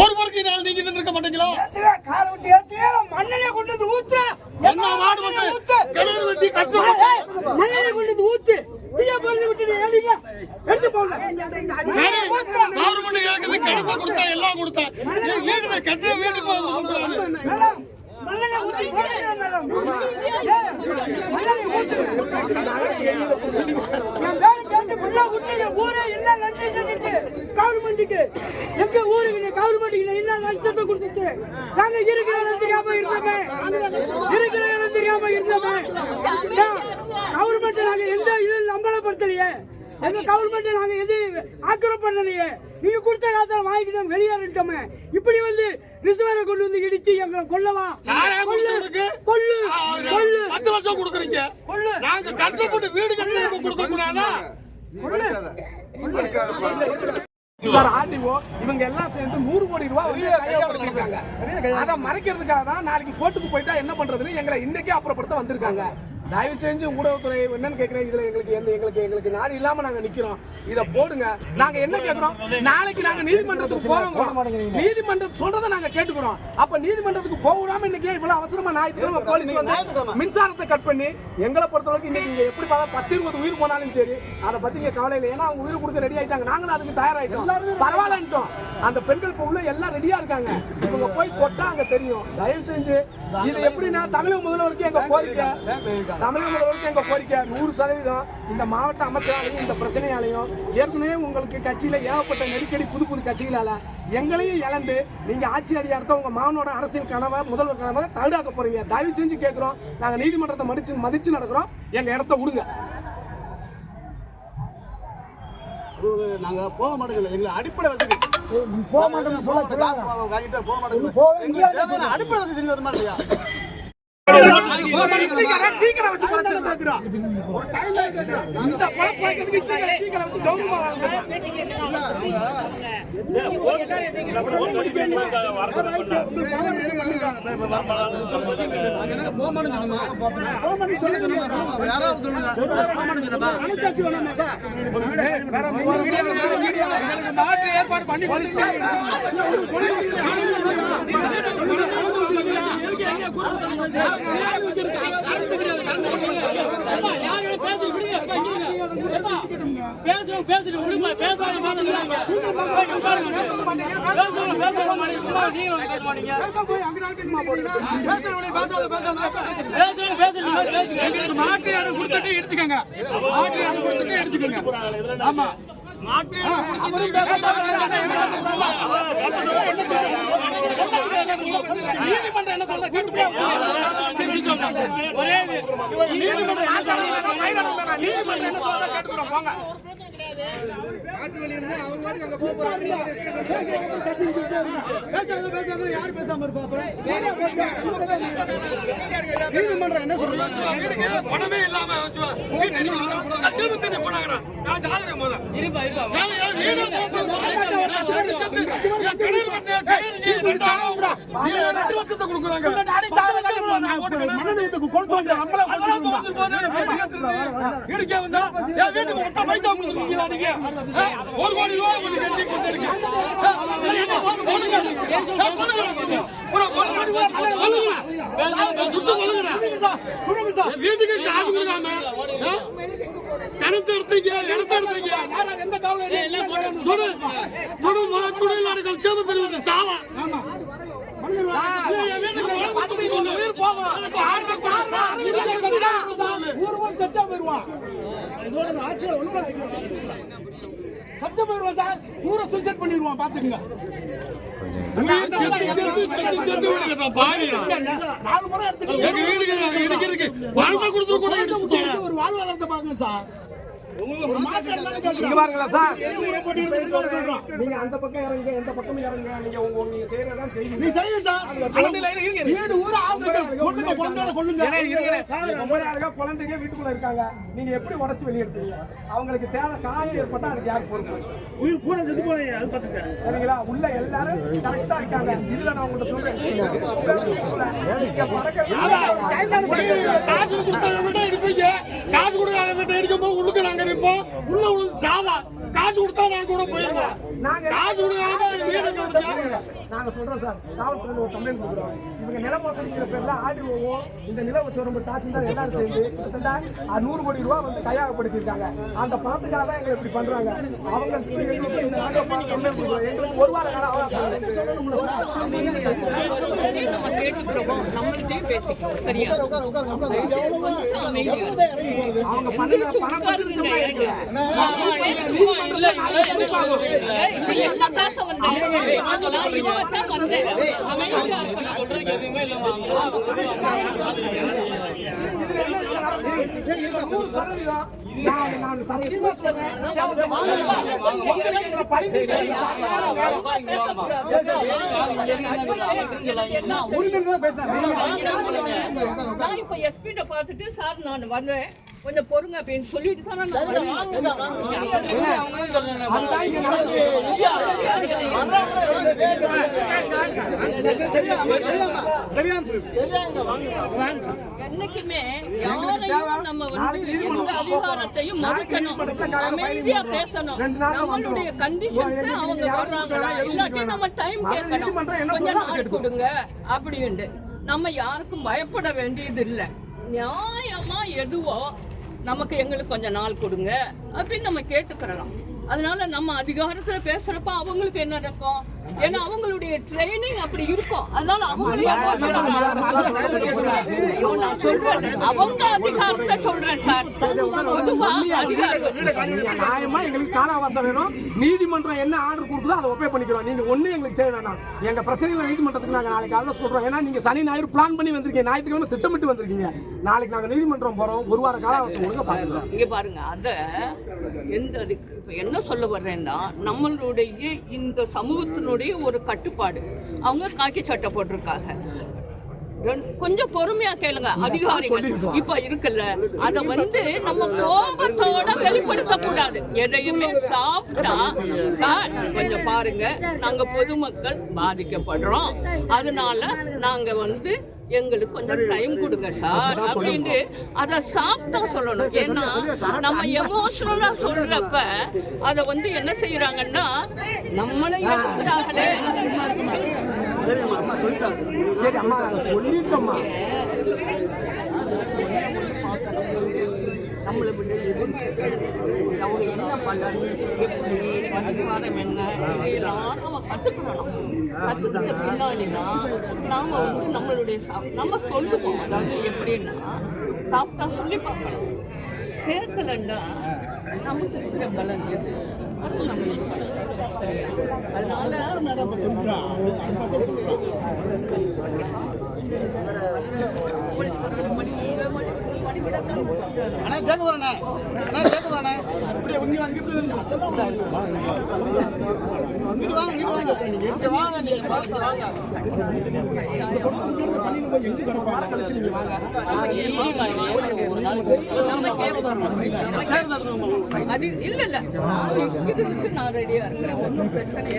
ஒரு முறைக்கு நாள் நீங்க நின்றுக்க மாட்டீங்களா காலை விட்டு ஏத்துங்க, மண்ணெண்ணெய் கொண்டு வந்து ஊத்துற. என்ன வந்து ஊத்து. கிணறு வெட்டி கஷ்டம் மண்ணெண்ணெய் கொண்டு வந்து ஊத்து. தீய பொருளை விட்டுட்டு ஏடிங்க. எடுத்து போங்க. ஊத்துற. கவர்மெண்ட் கேக்குது கிணத்தை கொடுத்தா எல்லாம் கொடுத்தா வீடு கட்ட வீட்டுக்கு வந்து கொடுக்குறாங்க மேடம், மண்ணெண்ணெய் ஊத்தி மண்ணெண்ணெய் ஊத்துங்க. என் பேரை பேசி விட்டு ஊரே என்ன நன்றி செஞ்சுச்சு கவர்மெண்ட்டுக்கு. எங்க ஊருக்கு கவர்மெண்ட்டுக்கு என்ன நஷ்டத்தை கொடுத்துச்சு? நாங்க இருக்கிற இடம் தெரியாம இருந்தோமே? இருக்கிற இடம் தெரியாம இருந்தோமே? கவர்மெண்ட் நாங்க எந்த இது நம்பலப்படுத்தலையே எங்க கவர்மெண்ட் நாங்க எது ஆக்கிரம் பண்ணலையே? நீங்க கொடுத்த காலத்துல வாங்கிட்டு வெளியேறிட்டோமே இப்படி வந்து ரிசர்வரை கொண்டு வந்து இடிச்சு எங்களை கொல்லவா? யாரா கொல்லு? கொல்லு. கொல்லு. பத்து வருஷம் கொடுக்குறீங்க. கொல்லு. நாங்க கஷ்டப்பட்டு வீடு கட்டி கொடுக்க கூடாதா? சார் ஆர்டிஓ இவங்க எல்லாம் சேர்ந்து நூறு கோடி ரூபாய் அதை மறைக்கிறதுக்காக தான் நாளைக்கு கோர்ட்டுக்கு போயிட்டா என்ன பண்றதுன்னு எங்களை இன்னைக்கே அப்புறப்படுத்த வந்திருக்காங்க. தயவு செஞ்சு ஊடகத்துறை என்னன்னு கேக்குறேன் இதுல எங்களுக்கு எந்த எங்களுக்கு எங்களுக்கு நாடு இல்லாம நாங்க நிக்கிறோம். இத போடுங்க. நாங்க என்ன கேக்குறோம் நாளைக்கு நாங்க நீதிமன்றத்துக்கு போறோம். நீதிமன்றம் சொல்றதை நாங்க கேட்டுக்கிறோம். அப்ப நீதிமன்றத்துக்கு போகாம இன்னைக்கு இவ்வளவு அவசரமா ஞாயிற்றுக்கிழமை போலீஸ் வந்து மின்சாரத்தை கட் பண்ணி எங்களை பொறுத்தளவுக்கு இன்னைக்கு இங்க எப்படி பார்த்தா பத்து இருபது உயிர் போனாலும் சரி அதை பத்தி இங்க கவலை இல்லை. ஏன்னா அவங்க உயிர் கொடுக்க ரெடி ஆயிட்டாங்க. நாங்களும் அதுக்கு தயாராயிட்டோம். பரவாயில்லன்ட்டோம். அந்த பெண்கள் உள்ள எல்லாம் ரெடியா இருக்காங்க. இவங்க போய் தொட்டா அங்க தெரியும். தயவு செஞ்சு இது எப்படின்னா தமிழக முதல்வருக்கு எங்க கோரிக்கை. தமிழக முதல்வருக்கு எங்க கோரிக்கை நூறு சதவீதம் இந்த மாவட்ட அமைச்சராலையும் இந்த பிரச்சனையாலையும் ஏற்கனவே உங்களுக்கு கட்சியில ஏகப்பட்ட நெருக்கடி புது புது கட்சிகளால எங்களையும் இழந்து நீங்க ஆட்சி அதிகாரத்தை உங்க மாவனோட அரசியல் கனவை முதல்வர் கனவை தடுக்க போறீங்க. தயவு செஞ்சு கேட்கிறோம் நாங்க நீதிமன்றத்தை மதிச்சு மதிச்சு நடக்கிறோம். எங்க இடத்த விடுங்க. ஒரு நாங்க போக மாட்டேங்கல எங்க அடிப்படை வசதி. போக எங்களுக்கு தேவையான அடிப்படை வசதி செஞ்சு தரமா இல்லையா யாராவது சொல்லுங்க. போக மாட்டேன்னு சொன்னோமா? அனுச்சாச்சு வேணாமா சார்? வேற மீடியா, வேற மீடியா. நாட்டு ஏற்பாடு பேசுறோம் பேசுறோம் மாற்று இடம் கொடுத்துட்டு இடிச்சுக்கோங்க மாற்று இடம் கொடுத்துட்டு இடிச்சுக்கோங்க ஆமா மாற்று இடம் கொடுத்துட்டு நீதிமன்றம் என்ன சொல்றது? ஒரே நீதிமன்றம் என்ன சொல்றது? நீதிமன்றம் என்ன சொல்றதோ கேட்டுக்கிறோம். போங்க. நீதிமன்றம் என்ன சொல்றாங்க பணமே இல்லாம நான் ஜாதகம் போதும் ஒரு கோடி ரூபாய் வீட்டுக்கு காசு கொடுக்காம? கணத்து எடுத்தீங்க இடத்த எடுத்தீங்க. எந்த கவலை இல்லை சுடு சுடு மா சுடு இல்லாடுகள் சேவை. பத்து உயிர் போகும்? ஊரு ஊர் சத்தா போயிருவான் சத்து போயிருவான் சார். ஊரை சூசைட் பண்ணிடுவான் பாத்துக்கங்க. நாலு முறை எடுத்துட்டு. ஒரு வாழ்வாதாரத்தை பாருங்க சார். இங்க. பாருங்களா சார். நீங்க அந்த பக்கம் இறங்குங்க எந்த பக்கம் இறங்குங்க. நீங்க உங்க நீங்க செய்யறதான் செய்யுங்க. நீ செய்யுங்க சார். வீடு ஊர ஆளுங்க கொள்ளுங்க. சார், ஒவ்வொரு ஆளுங்க குழந்தைங்க வீட்டுக்குள்ள இருக்காங்க. நீங்க எப்படி உடைச்சு வெளியெடுத்தீங்க அவங்களுக்கு சேவை காயம் ஏற்பட்டா அதுக்கு யார் பொறுப்பு? உயிர் பூரா செத்து அது சரிங்களா? உள்ள எல்லாரும் கரெக்டா இருக்காங்க. இதுல நான் உங்கள்ட்ட சொல்றேன். காசு கொடுத்தவங்க கிட்ட இடிப்பீங்க காசு கொடுக்காத கிட்ட இடிக்கும் போது உள்ளுக்கு நாங்க நிற்போம். உள்ள உள்ள சாவா. காசு கொடுத்தா நான் கூட போயிருவேன் நாங்க காசு கொடுக்காம வீடு கழிச்சா நாங்க சொல்றோம் சார். காவல்துறையில ஒரு கம்ப்ளைண்ட் கொடுக்குறோம். இவங்க நில மோசடிக்கிற பேர்ல ஆர்டிஓ இந்த நில வச்சோரம்பு தாசில்தார் எல்லாரும் சேர்ந்து கிட்டத்தட்ட நூறு கோடி ரூபாய் வந்து கையாகப்படுத்திருக்காங்க அந்த பணத்துக்காக தான் எங்களை இப்படி பண்றாங்க. அவங்க எங்களுக்கு ஒரு வார காலம் அவகாசம் சரியா? கொஞ்சம் அமைதியா அவங்க பண்ணுற பணம் உட்காருங்க. கொடுத்துருக்க ஏய், நீ என்ன பேச வந்த? நான் இப்ப ட்ட பார்த்துட்டு சார் நான் வருவேன் கொஞ்சம் பொறுங்க அப்படின்னு சொல்லிட்டு தான். என்னைக்குமே யாரையும் நம்ம வந்து எந்த அதிகாரத்தையும் மறுக்கணும். அமைதியா பேசணும். நம்மளுடைய கண்டிஷனுக்கு அவங்க வர்றாங்களா? இல்லாட்டி நம்ம டைம் கேட்கணும். கொஞ்ச நாள் கொடுங்க அப்படின்ட்டு. நம்ம யாருக்கும் பயப்பட வேண்டியது இல்லை நியாயமா எதுவோ நமக்கு எங்களுக்கு கொஞ்சம் நாள் கொடுங்க. அப்படின்னு நம்ம கேட்டுக்கிறலாம். அதனால நம்ம அதிகாரத்தில் பேசுறப்ப அவங்களுக்கு என்ன இருக்கும் ஏன்னா அவங்களுடைய ட்ரைனிங் அப்படி இருக்கும். அதனால நான் சொல்றேன். அவங்க அதிகாரத்தை சொல்றேன் சார். பொதுவா நியாயமா எங்களுக்கு கால அவகாசம் வேணும். நீதிமன்றம் என்ன ஆர்டர் கொடுக்குதோ அதை ஒப்பே பண்ணிக்கிறோம். நீங்க ஒண்ணு எங்களுக்கு செய்ய வேணாம். எங்க பிரச்சனைகளை நீதிமன்றத்துக்கு நாங்க நாளைக்கு காலையில சொல்றோம். ஏன்னா நீங்க சனி ஞாயிறு பிளான் பண்ணி வந்திருக்கீங்க. ஞாயிற்றுக்கிழமை திட்டமிட்டு வந்திருக்கீங்க. நாளைக்கு நாங்க நீதிமன்றம் போறோம். ஒரு வார கால அவகாசம் கொடுக்க பாத்துக்கிறோம். இங்க பாருங்க. அத எந்த என்ன சொல்ல வர்றேன்னா நம்மளுடைய இந்த சமூகத்தினுடைய ஒரு கட்டுப்பாடு. அவங்க காக்கி சட்டை போட்டிருக்காங்க. கொஞ்சம் பொறுமையா கேளுங்க அதிகாரிகள். இப்ப இருக்குல்ல அத வந்து நம்ம கோபத்தோட வெளிப்படுத்த கூடாது எதையுமே சாப்பிட்டா சார் கொஞ்சம் பாருங்க நாங்க பொதுமக்கள் பாதிக்கப்படுறோம். அதனால நாங்க வந்து எங்களுக்கு கொஞ்சம் டைம் கொடுங்க சார் அப்படின்னு அத சாப்பிட்டா சொல்லணும். ஏன்னா நம்ம எமோஷனலா சொல்றப்ப அத வந்து என்ன செய்யறாங்கன்னா நம்மளை எதிர்க்கிறாங்களே சரி அம்மா நாங்க சொல்லிட்டோம்மா. நம்மளை விட எதிர்த்து அவங்க என்ன பண்ணாரு எப்படி அதிகாரம் என்ன இதையெல்லாம் நம்ம கத்துக்கணும் கத்துக்கிட்ட பின்னாடி தான் நாம வந்து நம்மளுடைய நம்ம சொல்லுவோம் அதாவது எப்படின்னா சாப்பிட்டா சொல்லி பார்க்கணும் கேட்கலன்னா நமக்கு இருக்கிற பலன் எது அது நம்ம இது பண்ணணும். சரியா? அதனால மணி மணி அண்ணா சேர்க்க போறேண்ணே அண்ணா சேர்க்க போறேண்ணே இப்படி இங்க வாங்க இங்கிட்டு வாங்க இங்கிட்டு வாங்க. இங்க வாங்க நீங்க வாங்க வாங்க. அது இல்ல இல்ல நான் ரெடியா இருக்கிறேன் ஒன்றும் பிரச்சனை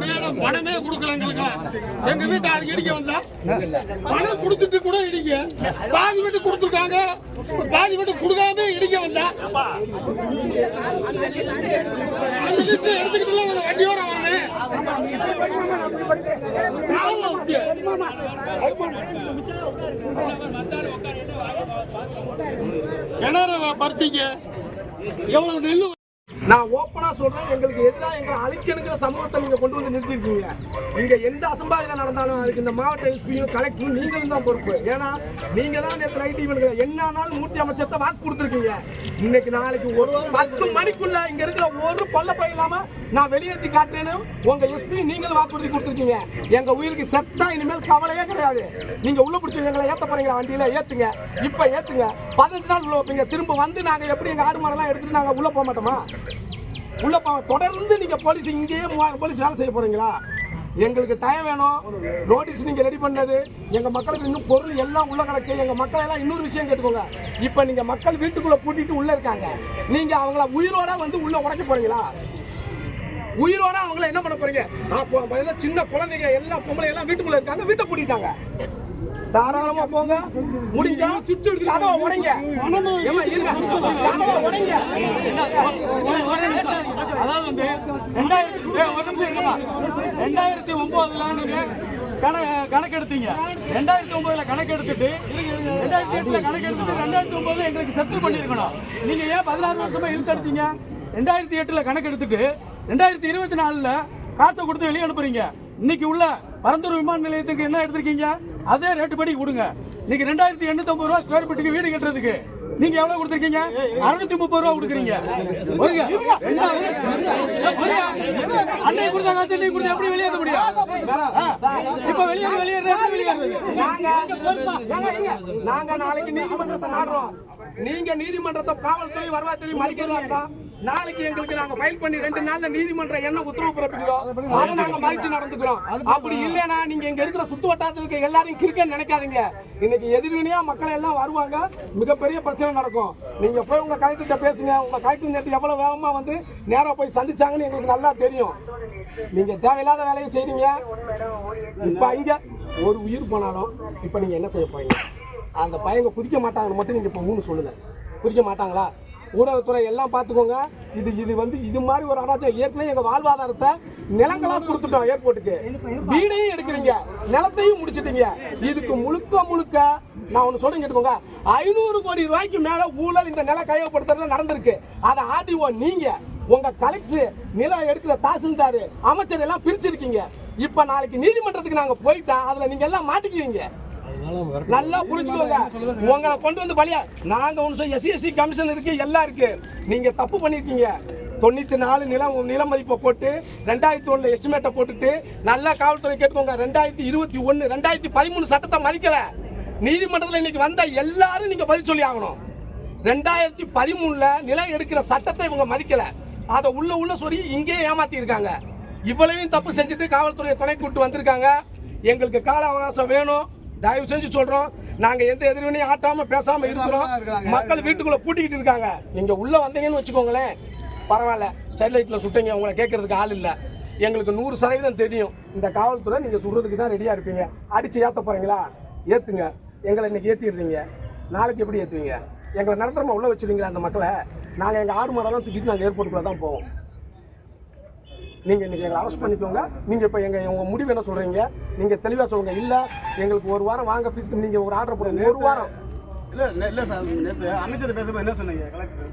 மேடம் பணமே கொடுக்கல எங்களுக்கு எங்க வீட்டு இடிக்க வந்தா பணம் கொடுத்துட்டு கூட இடிக்க பாதி வீட்டு கொடுத்துருக்காங்க பாதி வீட்டு கொடுக்காம இடிக்க வந்தா அந்த லிஸ்ட் எடுத்துக்கிட்டு வண்டியோட வரணும் கிணறு பறிச்சிங்க எவ்வளவு நெல்லு நான் ஓப்பனா சொல்றேன். எங்களுக்கு எதிராக எங்களை அழிக்கணுங்கிற சமூகத்தை நீங்க கொண்டு வந்து நிறுத்திருக்கீங்க. நீங்க எந்த அசம்பாவிதம் நடந்தாலும் அதுக்கு இந்த மாவட்ட எஸ்பியும் கலெக்டரும் நீங்களும் தான் பொறுப்பு. ஏன்னா நீங்க தான் நேற்று நைட் இவனுக்கு என்ன ஆனாலும் மூர்த்தி அமைச்சர்கிட்ட வாக்கு கொடுத்துருக்கீங்க. இன்னைக்கு நாளைக்கு ஒரு பத்து மணிக்குள்ள இங்க இருக்கிற ஒரு பல்ல பயிலாம நான் வெளியேற்றி காட்டுறேன்னு உங்க எஸ்பி நீங்கள் வாக்குறுதி கொடுத்துருக்கீங்க. எங்க உயிருக்கு செத்தா இனிமேல் கவலையே கிடையாது. நீங்க உள்ள பிடிச்சி எங்களை ஏத்த போறீங்க வண்டியில ஏத்துங்க. இப்ப ஏத்துங்க. பதினஞ்சு நாள் உள்ள வைப்பீங்க. திரும்ப வந்து நாங்க எப்படி எங்க ஆடு மாடெல்லாம் எடுத்துட்டு நாங்க உள்ள போக மாட்டோமா? உள்ள போ தொடர்ந்து நீங்க போலீஸ் இங்கேயே மூவாயிரம் போலீஸ் வேலை செய்ய போறீங்களா? எங்களுக்கு டைம் வேணும். நோட்டீஸ் நீங்க ரெடி பண்ணது. எங்க மக்களுக்கு இன்னும் பொருள் எல்லாம் உள்ள கிடக்கு. எங்க மக்கள் எல்லாம் இன்னொரு விஷயம் கேட்டுக்கோங்க. இப்ப நீங்க மக்கள் வீட்டுக்குள்ள பூட்டிட்டு உள்ள இருக்காங்க. நீங்க அவங்கள உயிரோட வந்து உள்ள உடைக்க போறீங்களா? உயிரோட அவங்கள என்ன பண்ண போறீங்க? நான் எல்லாம் சின்ன குழந்தைங்க எல்லா பொம்பளை எல்லாம் வீட்டுக்குள்ள இருக்காங்க வீட்டை பூட்டிட்டாங்க. தாராளமா போங்க. முடிஞ்சா கதவை உடைங்க. கதவை உடைங்க. அதாவது ரெண்டாயிரத்தி ஒரு நிமிஷம் இல்லைமா ரெண்டாயிரத்தி ஒன்பதுல நீங்க கணக்கெடுத்தீங்க. ரெண்டாயிரத்தி ஒன்பதுல கணக்கெடுத்துட்டு ரெண்டாயிரத்தி எட்டுல கணக்கெடுத்துட்டு ரெண்டாயிரத்தி ஒன்பதுல எங்களுக்கு செட்டில் பண்ணிருக்கணும் நீங்க ஏன் பதினாறு வருஷமா இழுத்தடிச்சீங்க ரெண்டாயிரத்தி எட்டுல கணக்கெடுத்துட்டு ரெண்டாயிரத்தி இருபத்தி நாலுல காசை கொடுத்து வெளியே அனுப்புறீங்க. இன்னைக்கு உள்ள பரந்தூர் விமான நிலையத்துக்கு என்ன எடுத்திருக்கீங்க? அதே ரேட்டு படி கொடுங்க. நீங்க ரெண்டாயிரத்தி எண்ணூத்தி ஐம்பது ரூபா ஸ்கொயர் ஃபீட்டுக்கு வீடு கட்டுறதுக்கு நீங்க எவ்வளவு கொடுத்துருக்கீங்க? அறுநூத்தி முப்பது ரூபா கொடுக்குறீங்க. ஒருங்க. அன்னைக்கு கொடுத்த காசு இன்னைக்கு கொடுத்து எப்படி வெளியேற முடியும்? இப்ப வெளியேறு வெளியேறு வெளியேறது நாங்க நாங்க நாளைக்கு நீதிமன்றத்தை நாடுறோம். நீங்க நீதிமன்றத்தை காவல்துறை வருவாய்த்துறை மதிக்கிறதா இருந்தா நாளைக்கு எங்களுக்கு நாங்க ஃபைல் பண்ணி ரெண்டு நாள்ல நீதிமன்றம் என்ன உத்தரவு பிறப்பிக்கிறோம். அதை நாங்க மதிச்சு நடந்துக்கிறோம். அப்படி இல்லைன்னா நீங்க இங்க இருக்கிற சுத்து வட்டாரத்தில் இருக்க எல்லாரையும் கிறுக்க நினைக்காதீங்க. இன்னைக்கு எதிர்வினையா மக்கள் எல்லாம் வருவாங்க. மிகப்பெரிய பிரச்சனை நடக்கும். நீங்க போய் உங்க கலெக்டர்கிட்ட பேசுங்க. உங்க கலெக்டர் நேற்று எவ்வளவு வேகமா வந்து நேரா போய் சந்திச்சாங்கன்னு எங்களுக்கு நல்லா தெரியும். நீங்க தேவையில்லாத வேலையை செய்றீங்க. இப்ப இங்க ஒரு உயிர் போனாலும் இப்ப நீங்க என்ன செய்ய போறீங்க? அந்த பையங்க குதிக்க மாட்டாங்கன்னு மட்டும் நீங்க இப்ப மூணு சொல்லுங்க. குதிக்க மாட்டாங்களா? ஊடகத்துறை எல்லாம் பார்த்துக்கோங்க. இது இது வந்து இது மாதிரி ஒரு அராஜகம். ஏற்கனவே எங்க வாழ்வாதாரத்தை நிலங்களா கொடுத்துட்டோம் ஏர்போர்ட்டுக்கு. வீடையும் எடுக்கிறீங்க. நிலத்தையும் முடிச்சிட்டீங்க. இதுக்கு முழுக்க முழுக்க நான் ஒன்று சொல்லுங்க கேட்டுக்கோங்க. ஐநூறு கோடி ரூபாய்க்கு மேல ஊழல் இந்த நில கையகப்படுத்துறதுல நடந்திருக்கு. அதை ஆர்டிஓ நீங்க உங்க கலெக்டர் நிலம் எடுக்கிற தாசில்தார் அமைச்சர் எல்லாம் பிரிச்சிருக்கீங்க. இப்ப நாளைக்கு நீதிமன்றத்துக்கு நாங்க போயிட்டா அதுல நீங்க எல்லாம் மாட்டிக்குவீங்க. நல்லா புரிஞ்சுக்கோங்க. உங்களை கொண்டு வந்து பலியா நாங்க ஒன்று எஸ்சி எஸ்சி கமிஷன் இருக்கு எல்லாம் இருக்கு. நீங்க தப்பு பண்ணிருக்கீங்க. தொண்ணூத்தி நாலு நிலம் நில மதிப்பை போட்டு ரெண்டாயிரத்தி ஒண்ணுல எஸ்டிமேட்டை போட்டுட்டு நல்லா காவல்துறை கேட்டுக்கோங்க. ரெண்டாயிரத்தி இருபத்தி ஒன்னு ரெண்டாயிரத்தி பதிமூணு சட்டத்தை மதிக்கல. நீதிமன்றத்தில் இன்னைக்கு வந்த எல்லாரும் நீங்க பதில் சொல்லி ஆகணும். ரெண்டாயிரத்தி பதிமூணுல நிலம் எடுக்கிற சட்டத்தை இவங்க மதிக்கல. அதை உள்ள உள்ள சொல்லி இங்கே ஏமாத்தி இருக்காங்க இவ்வளவையும் தப்பு செஞ்சுட்டு காவல்துறையை துணை கூட்டு வந்திருக்காங்க. எங்களுக்கு கால அவகாசம் வேணும். தயவு செஞ்சு சொல்றோம். நாங்க எந்த எதிர்வினையும் ஆட்டாம பேசாம இருக்கிறோம். மக்கள் வீட்டுக்குள்ள பூட்டிக்கிட்டு இருக்காங்க. நீங்க உள்ள வந்தீங்கன்னு வச்சுக்கோங்களேன். பரவாயில்ல. ஸ்டெர்லைட்ல சுட்டீங்க. உங்களை கேட்கறதுக்கு ஆள் இல்ல. எங்களுக்கு நூறு சதவீதம் தெரியும். இந்த காவல்துறை நீங்க சுடுறதுக்கு தான் ரெடியா இருப்பீங்க. அடிச்சு ஏத்த போறீங்களா? ஏத்துங்க. எங்களை இன்னைக்கு ஏத்திடுறீங்க. நாளைக்கு எப்படி ஏத்துவீங்க? எங்களை நடத்துறமா உள்ள வச்சிருவீங்களா அந்த மக்களை? நாங்க எங்க ஆடு மாடெல்லாம் தூக்கிட்டு நாங்க ஏர்போர்ட்டுக்குள்ள தான் போவோம். நீங்க இன்னைக்கு எங்களை அரெஸ்ட் பண்ணிக்கோங்க. நீங்க இப்ப எங்க உங்க முடிவு என்ன சொல்றீங்க? நீங்க தெளிவா சொல்லுங்க. இல்ல எங்களுக்கு ஒரு வாரம் வாங்க ஃபீஸ்க்கு நீங்க ஒரு ஆர்டர் போடுங்க. ஒரு வாரம். இல்ல இல்ல சார். நேத்து அமைச்சர் பேசும்போது என்ன சொன்னீங்க? கலெக்டர்.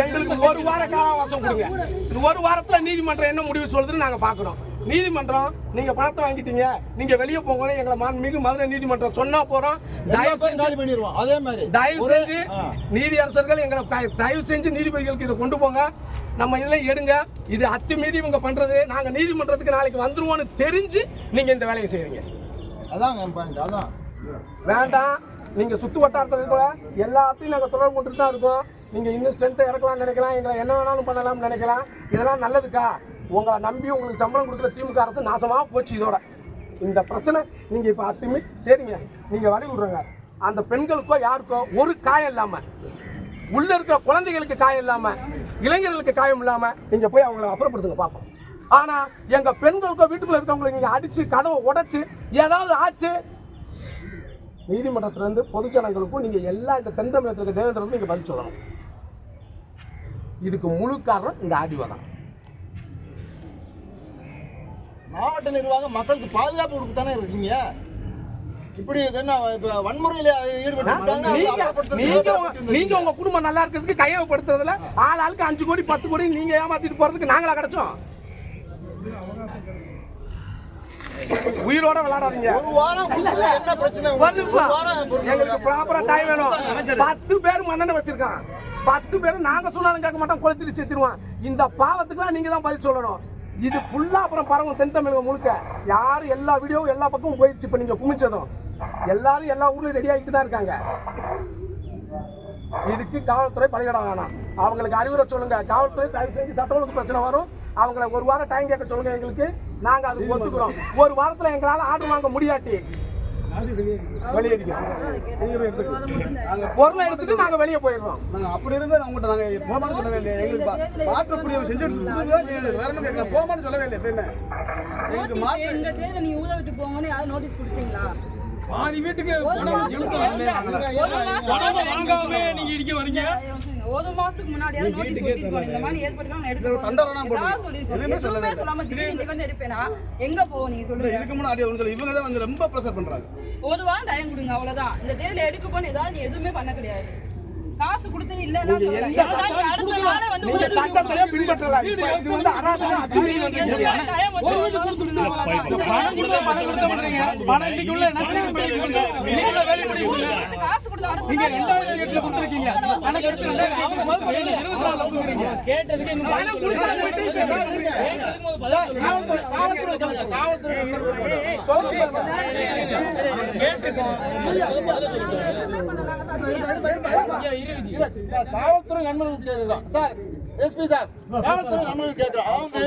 எங்களுக்கு ஒரு வார கால அவகாசம் கொடுங்க. இந்த ஒரு வாரத்துல நீதிமன்றம் என்ன முடிவு சொல்லுதுன்னு நாங்க பாக்குறோம். நீதிமன்றம் நீங்க பணத்தை வாங்கிட்டீங்க. நீங்க வெளியே போங்கன்னு எங்களை மாண்புமிகு மதுரை நீதிமன்றம் சொன்னா போறோம். தயவு செஞ்சு காலி பண்ணிடுவோம். அதே மாதிரி. தயவு செஞ்சு நீதி அரசர்கள் எங்களை தயவு செஞ்சு நீதிபதிகளுக்கு இதை கொண்டு போங்க. நம்ம இதெல்லாம் எடுங்க. இது அத்துமீறி இவங்க பண்றது. நாங்க நீதிமன்றத்துக்கு நாளைக்கு வந்துருவோம்னு தெரிஞ்சு நீங்க இந்த வேலையை என் பாயிண்ட் அதான். வேண்டாம். நீங்க சுத்து வட்டாரத்தில் இருக்கிற எல்லாத்தையும் நாங்க தொடர்பு கொண்டு தான் இருக்கோம். நீங்க இன்னும் ஸ்ட்ரென்த்தை இறக்கலாம்னு நினைக்கலாம். எங்களை என்ன வேணாலும் பண்ணலாம்னு நினைக்கலாம். இதெல்லாம் நல்லதுக்கா? உங்களை நம்பி உங்களுக்கு சம்பளம் கொடுக்குற திமுக அரசு நாசமாக போச்சு இதோட. இந்த பிரச்சனை நீங்கள் இப்போ அத்துமீ சரிங்க நீங்கள் வழி விடுறங்க. அந்த பெண்களுக்கோ யாருக்கோ ஒரு காயம் இல்லாமல் உள்ளே இருக்கிற குழந்தைகளுக்கு காயம் இல்லாமல் இளைஞர்களுக்கு காயம் இல்லாமல் நீங்கள் போய் அவங்கள அப்புறப்படுத்துங்க பார்ப்போம். ஆனால் எங்கள் பெண்களுக்கோ வீட்டுக்குள்ள இருக்கவங்களை நீங்கள் அடித்து கதவை உடைச்சு ஏதாவது ஆச்சு? நீதிமன்றத்திலேருந்து பொதுஜனங்களுக்கும் நீங்கள் எல்லா இந்த தென் தமிழகத்துக்கு தேவேந்திரத்துக்கும் நீங்கள் பதில் சொல்லணும். இதுக்கு முழு காரணம் இந்த ஆடியோ தான் மாவட்ட நிர்வாகம் மக்களுக்கு பாதுகாப்பு கொடுத்து தானே இருக்கீங்க? இப்படி என்ன இப்ப வன்முறையில ஈடுபட்டு நீங்க நீங்க உங்க- குடும்பம் நல்லா இருக்கிறதுக்கு கையகப்படுத்துறதுல ஆள் ஆளுக்கு அஞ்சு கோடி பத்து கோடி நீங்க ஏமாத்திட்டு போறதுக்கு நாங்களா கிடைச்சோம். உயிரோட விளையாடாதீங்க. ஒரு வாரம் என்ன பிரச்சனை? ஒரு வாரம். எங்களுக்கு ப்ராப்பரா டைம் வேணும். பத்து பேர் மண்ணெண்ண வச்சிருக்கான். பத்து பேர் நாங்க சொன்னாலும் கேட்க மாட்டோம் கொளுத்திட்டு செத்துருவான் இந்த பாவத்துக்குலாம் நீங்க தான் பதில் சொல்லணும். இது ஃபுல்லா அப்புறம் பரவும் தென் தமிழகம் முழுக்க. யாரு எல்லா வீடியோவும் எல்லா பக்கமும் போயிடுச்சு இப்ப நீங்க குமிச்சதும். எல்லாரும் எல்லா ஊர்லயும் ரெடி ஆகிட்டு தான் இருக்காங்க. இதுக்கு காவல்துறை பலியிட வேணாம். அவங்களுக்கு அறிவுரை சொல்லுங்க. காவல்துறை தயவு செஞ்சு சட்ட ஒழுங்கு பிரச்சனை வரும். அவங்கள ஒரு வாரம் டைம் கேட்க சொல்லுங்க எங்களுக்கு. நாங்க அதுக்கு ஒத்துக்கிறோம். ஒரு வாரத்துல எங்களால ஆர்டர் வாங்க முடியாட்டி. வெளியேறிக்கிறோம் நாங்க பொருளை எடுத்துட்டு நாங்க வெளியே போயிடுறோம் நாங்க அப்படி இருந்தா உங்ககிட்ட நாங்க போமான்னு சொல்லவே இல்லையா எங்களுக்கு மாற்றுப்புரிய செஞ்சுட்டு. வேற என்ன கேட்கல போமான்னு சொல்லவே இல்லையா இப்ப என்ன எங்களுக்கு மாற்று எங்க தேவை நீங்க ஊழ விட்டு போங்கன்னு யாரும் நோட்டீஸ் கொடுத்தீங்களா பாதி வீட்டுக்கு வாங்காம நீங்க இடிக்க வரீங்க ஒரு மாசத்துக்கு முன்னாடியாவது நோட்டீஸ் கொடுத்துட்டு இந்த மாதிரி ஏற்பட்டு நான் எடுத்து சொல்லிருக்கோம். எதுவுமே சொல்லாம திடீர்னு இன்னைக்கு வந்து எடுப்பேனா? எங்க போவோம் நீங்க சொல்லுங்க இதுக்கு முன்னாடி இவங்க தான் வந்து ரொம்ப ப்ரெஷர் பண்றாங்க. ஒரு வாரம் டைம் கொடுங்க அவ்வளவுதான். இந்த தேதியில எடுக்க போன ஏதாவது எதுவுமே பண்ண கிடையாது. காசு கொடுத்து இல்லன்னா அடுத்த நாளே வந்து நீங்க சட்டத்தையே பின்பற்றல இது வந்து அராஜகம் அத்துமீறி வந்திருக்கீங்க. காவல்துறை நண்பர்கள் கேட்கிறோம் சார் எஸ்பி சார் காவல்துறை நண்பர்கள் கேட்கிறோம் அவங்க